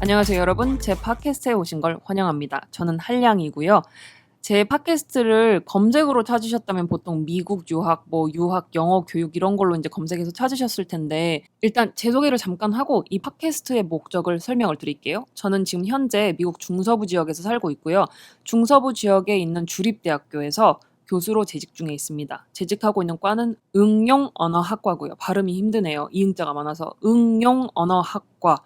안녕하세요 여러분 제 팟캐스트에 오신 걸 환영합니다 저는 한량이고요 제 팟캐스트를 검색으로 찾으셨다면 보통 미국 유학, 뭐 유학, 영어 교육 이런 걸로 이제 검색해서 찾으셨을 텐데 일단 제 소개를 잠깐 하고 이 팟캐스트의 목적을 설명을 드릴게요. 저는 지금 현재 미국 중서부 지역에서 살고 있고요. 중서부 지역에 있는 주립대학교에서 교수로 재직 중에 있습니다. 재직하고 있는 과는 응용 언어학과고요. 발음이 힘드네요. 이응자가 많아서 응용 언어학과.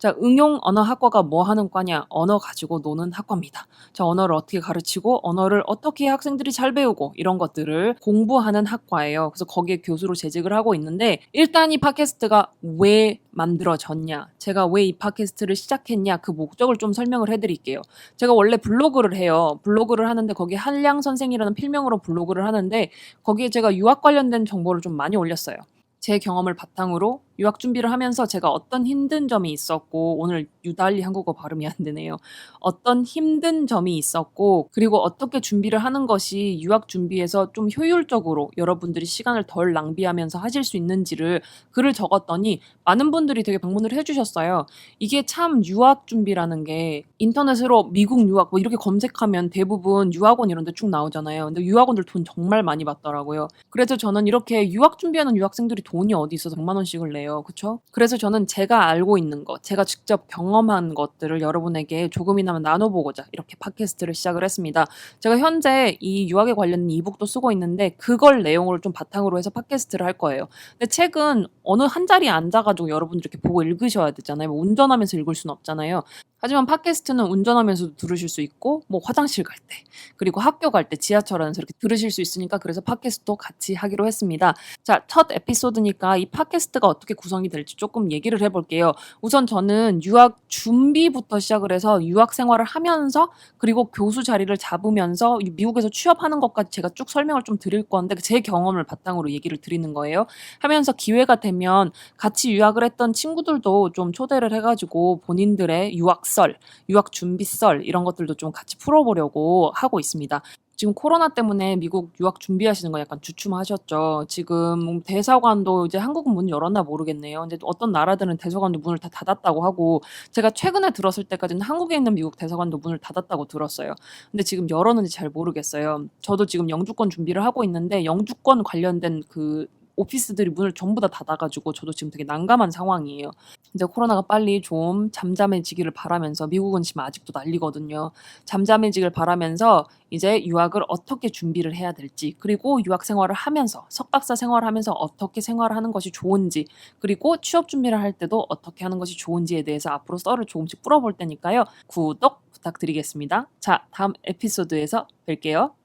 자, 응용 언어학과가 뭐 하는 과냐? 언어 가지고 노는 학과입니다. 자, 언어를 어떻게 가르치고 언어를 어떻게 학생들이 잘 배우고 이런 것들을 공부하는 학과예요. 그래서 거기에 교수로 재직을 하고 있는데 일단 이 팟캐스트가 왜 만들어졌냐? 제가 왜 이 팟캐스트를 시작했냐? 그 목적을 좀 설명을 해드릴게요. 제가 원래 블로그를 해요. 블로그를 하는데 거기 한량 선생이라는 필명으로 블로그를 하는데 거기에 제가 유학 관련된 정보를 좀 많이 올렸어요. 제 경험을 바탕으로 유학 준비를 하면서 제가 어떤 힘든 점이 있었고 오늘 유달리 한국어 발음이 안 되네요. 어떤 힘든 점이 있었고 그리고 어떻게 준비를 하는 것이 유학 준비에서 좀 효율적으로 여러분들이 시간을 덜 낭비하면서 하실 수 있는지를 글을 적었더니 많은 분들이 되게 방문을 해주셨어요. 이게 참 유학 준비라는 게 인터넷으로 미국 유학 뭐 이렇게 검색하면 대부분 유학원 이런 데 쭉 나오잖아요. 근데 유학원들 돈 정말 많이 받더라고요. 그래서 저는 이렇게 유학 준비하는 유학생들이 돈이 어디 있어서 100만 원씩을 내요. 그쵸? 그래서 저는 제가 알고 있는 것, 제가 직접 경험한 것들을 여러분에게 조금이나마 나눠보고자 이렇게 팟캐스트를 시작을 했습니다. 제가 현재 이 유학에 관련된 이북도 쓰고 있는데 그걸 내용을 좀 바탕으로 해서 팟캐스트를 할 거예요. 근데 책은 어느 한 자리에 앉아가지고 여러분들 이렇게 보고 읽으셔야 되잖아요. 뭐 운전하면서 읽을 수는 없잖아요. 하지만 팟캐스트는 운전하면서도 들으실 수 있고 뭐 화장실 갈 때 그리고 학교 갈 때 지하철 안에서 이렇게 들으실 수 있으니까 그래서 팟캐스트도 같이 하기로 했습니다. 자, 첫 에피소드니까 이 팟캐스트가 어떻게 구성이 될지 조금 얘기를 해볼게요. 우선 저는 유학 준비부터 시작을 해서 유학 생활을 하면서 그리고 교수 자리를 잡으면서 미국에서 취업하는 것까지 제가 쭉 설명을 좀 드릴 건데 제 경험을 바탕으로 얘기를 드리는 거예요. 하면서 기회가 되면 같이 유학을 했던 친구들도 좀 초대를 해가지고 본인들의 유학 썰, 유학 준비 썰 이런 것들도 좀 같이 풀어보려고 하고 있습니다. 지금 코로나 때문에 미국 유학 준비하시는 거 약간 주춤하셨죠. 지금 대사관도 이제 한국은 문 열었나 모르겠네요. 근데 어떤 나라들은 대사관도 문을 다 닫았다고 하고 제가 최근에 들었을 때까지는 한국에 있는 미국 대사관도 문을 닫았다고 들었어요. 근데 지금 열었는지 잘 모르겠어요. 저도 지금 영주권 준비를 하고 있는데 영주권 관련된 그 오피스들이 문을 전부 다 닫아가지고 저도 지금 되게 난감한 상황이에요. 이제 코로나가 빨리 좀 잠잠해지기를 바라면서 미국은 지금 아직도 난리거든요. 잠잠해지길 바라면서 이제 유학을 어떻게 준비를 해야 될지 그리고 유학 생활을 하면서 석박사 생활을 하면서 어떻게 생활하는 것이 좋은지 그리고 취업 준비를 할 때도 어떻게 하는 것이 좋은지에 대해서 앞으로 썰을 조금씩 풀어볼 테니까요. 구독 부탁드리겠습니다. 자, 다음 에피소드에서 뵐게요.